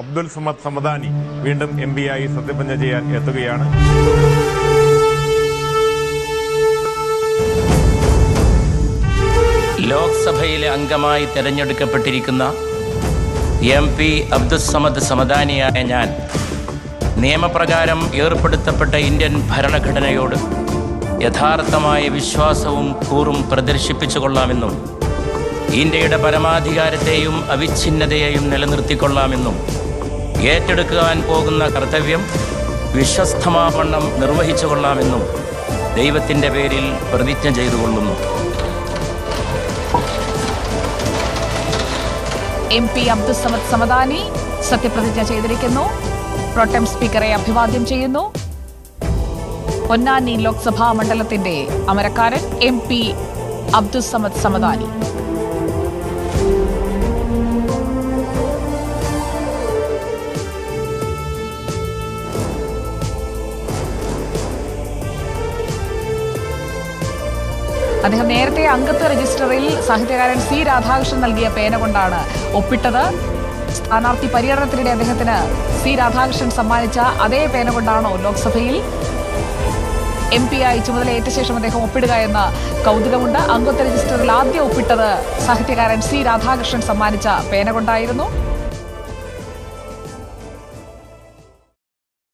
അബ്ദുൽ സമദ് സമദാനി വീണ്ടും എം ആയി സത്യപ്രതിജ്ഞ ചെയ്യാൻ എത്തുകയാണ്. ലോക്സഭയിലെ അംഗമായി തെരഞ്ഞെടുക്കപ്പെട്ടിരിക്കുന്ന എം പി അബ്ദുസമദ് സമദാനിയായ ഞാൻ നിയമപ്രകാരം ഏർപ്പെടുത്തപ്പെട്ട ഇന്ത്യൻ ഭരണഘടനയോട് യഥാർത്ഥമായ വിശ്വാസവും കൂറും പ്രദർശിപ്പിച്ചു കൊള്ളാമെന്നും ഇന്ത്യയുടെ പരമാധികാരത്തെയും അവിച്ഛിന്നതയെയും നിലനിർത്തിക്കൊള്ളാമെന്നും ഏറ്റെടുക്കുവാൻ പോകുന്ന കർത്തവ്യം വിശ്വസ്തമാവണ്ണം നിർവഹിച്ചു കൊള്ളാമെന്നും ദൈവത്തിന്റെ പേരിൽ പ്രതിജ്ഞ ചെയ്തു കൊള്ളുന്നു എം പി അബ്ദുസമദ് സമദാനി സത്യപ്രതിജ്ഞ ചെയ്തിരിക്കുന്നു. പ്രോട്ടം സ്പീക്കറെ അഭിവാദ്യം ചെയ്യുന്നു. പൊന്നാനി ലോക്സഭാ മണ്ഡലത്തിന്റെ അമരക്കാരൻ എം പി അബ്ദുസമദ് സമദാനി. അദ്ദേഹം നേരത്തെ അംഗത്വ രജിസ്റ്ററിൽ സാഹിത്യകാരൻ സി രാധാകൃഷ്ണൻ നൽകിയ പേന കൊണ്ടാണ് ഒപ്പിട്ടത്. സ്ഥാനാർത്ഥി പര്യടനത്തിനിടെ അദ്ദേഹത്തിന് സി രാധാകൃഷ്ണൻ സമ്മാനിച്ച അതേ പേന കൊണ്ടാണോ ലോക്സഭയിൽ എം പി ആയി ചുമതലയേറ്റ ശേഷം അദ്ദേഹം ഒപ്പിടുക എന്ന കൗതുകമുണ്ട്. അംഗത്വ രജിസ്റ്ററിൽ ആദ്യം ഒപ്പിട്ടത് സാഹിത്യകാരൻ സി രാധാകൃഷ്ണൻ സമ്മാനിച്ച പേന കൊണ്ടായിരുന്നു.